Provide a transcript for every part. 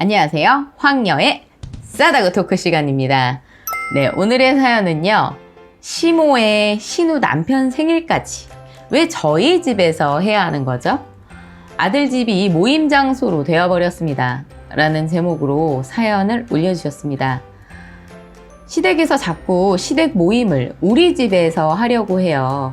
안녕하세요. 황녀의 싸다구 토크 시간입니다. 네, 오늘의 사연은요. 시모의 신우 남편 생일까지 왜 저희 집에서 해야 하는 거죠? 아들 집이 모임 장소로 되어버렸습니다. 라는 제목으로 사연을 올려주셨습니다. 시댁에서 자꾸 시댁 모임을 우리 집에서 하려고 해요.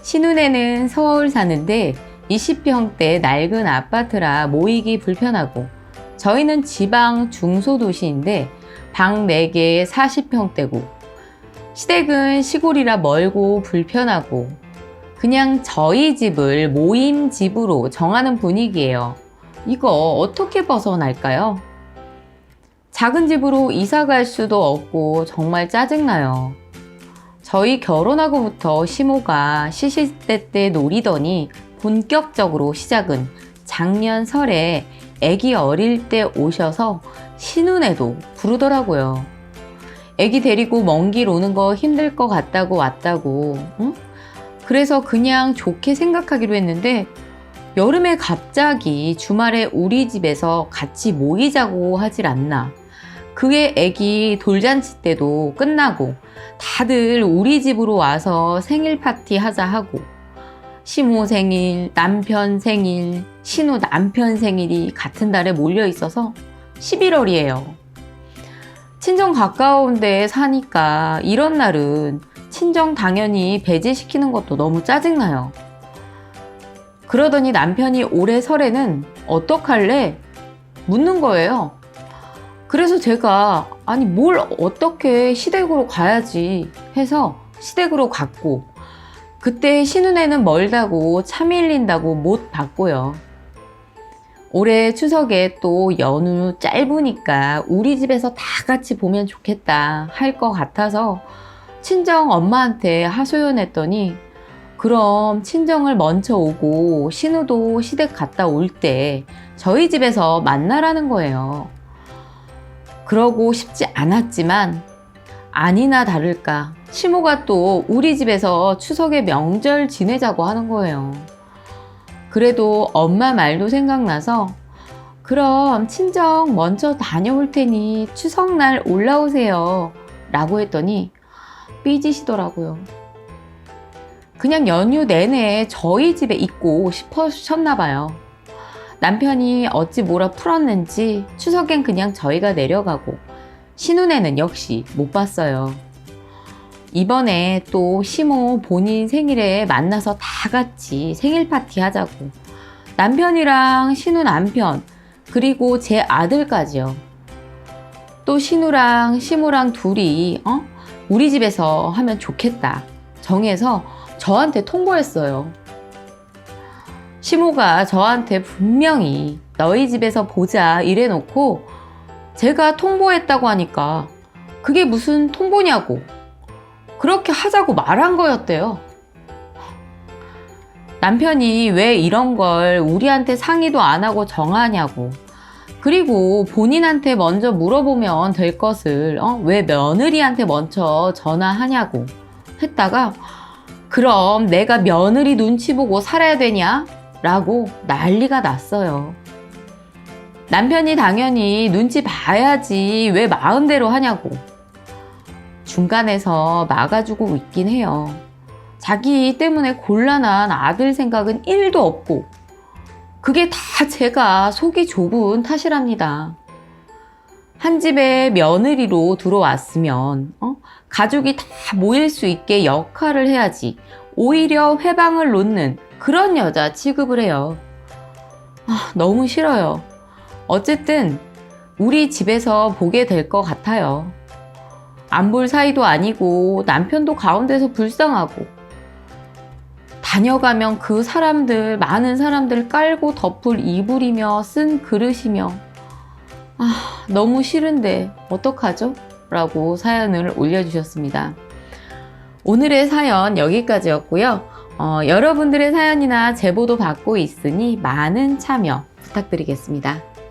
신혼에는 서울 사는데 20평대 낡은 아파트라 모이기 불편하고 저희는 지방 중소도시인데 방 4개에 40평대고 시댁은 시골이라 멀고 불편하고 그냥 저희 집을 모임 집으로 정하는 분위기예요. 이거 어떻게 벗어날까요? 작은 집으로 이사 갈 수도 없고 정말 짜증나요. 저희 결혼하고부터 시모가 시시때때 노리더니 본격적으로 시작은 작년 설에 아기 어릴 때 오셔서 신혼에도 부르더라고요. 아기 데리고 먼 길 오는 거 힘들 것 같다고 왔다고. 응? 그래서 그냥 좋게 생각하기로 했는데 여름에 갑자기 주말에 우리 집에서 같이 모이자고 하질 않나. 그의 아기 돌잔치 때도 끝나고 다들 우리 집으로 와서 생일 파티 하자 하고 시모 생일, 남편 생일, 신우 남편 생일이 같은 달에 몰려 있어서 11월이에요. 친정 가까운 데 사니까 이런 날은 친정 당연히 배제시키는 것도 너무 짜증나요. 그러더니 남편이 올해 설에는 어떡할래? 묻는 거예요. 그래서 제가 아니 뭘 어떻게 시댁으로 가야지 해서 시댁으로 갔고 그때 신혼에는 멀다고 차 밀린다고 못 봤고요. 올해 추석에 또 연휴 짧으니까 우리 집에서 다 같이 보면 좋겠다 할 것 같아서 친정 엄마한테 하소연했더니 그럼 친정을 먼저 오고 신우도 시댁 갔다 올 때 저희 집에서 만나라는 거예요. 그러고 싶지 않았지만 아니나 다를까 시모가 또 우리 집에서 추석에 명절 지내자고 하는 거예요. 그래도 엄마 말도 생각나서 그럼 친정 먼저 다녀올 테니 추석날 올라오세요. 라고 했더니 삐지시더라고요. 그냥 연휴 내내 저희 집에 있고 싶으셨나 봐요. 남편이 어찌 뭐라 풀었는지 추석엔 그냥 저희가 내려가고 신혼에는 역시 못 봤어요. 이번에 또 시모 본인 생일에 만나서 다 같이 생일 파티 하자고. 남편이랑 신우 남편, 그리고 제 아들까지요. 또 신우랑 시모랑 둘이, 어? 우리 집에서 하면 좋겠다. 정해서 저한테 통보했어요. 시모가 저한테 분명히 너희 집에서 보자 이래놓고 제가 통보했다고 하니까 그게 무슨 통보냐고 그렇게 하자고 말한 거였대요. 남편이 왜 이런 걸 우리한테 상의도 안 하고 정하냐고. 그리고 본인한테 먼저 물어보면 될 것을 어? 왜 며느리한테 먼저 전화하냐고 했다가 그럼 내가 며느리 눈치 보고 살아야 되냐? 라고 난리가 났어요. 남편이 당연히 눈치 봐야지 왜 마음대로 하냐고. 중간에서 막아주고 있긴 해요. 자기 때문에 곤란한 아들 생각은 1도 없고, 그게 다 제가 속이 좁은 탓이랍니다. 한 집에 며느리로 들어왔으면, 어? 가족이 다 모일 수 있게 역할을 해야지, 오히려 회방을 놓는 그런 여자 취급을 해요. 아, 너무 싫어요. 어쨌든, 우리 집에서 보게 될 것 같아요. 안 볼 사이도 아니고 남편도 가운데서 불쌍하고 다녀가면 그 사람들 많은 사람들 깔고 덮을 이불이며 쓴 그릇이며 아 너무 싫은데 어떡하죠? 라고 사연을 올려주셨습니다. 오늘의 사연 여기까지였고요. 어, 여러분들의 사연이나 제보도 받고 있으니 많은 참여 부탁드리겠습니다.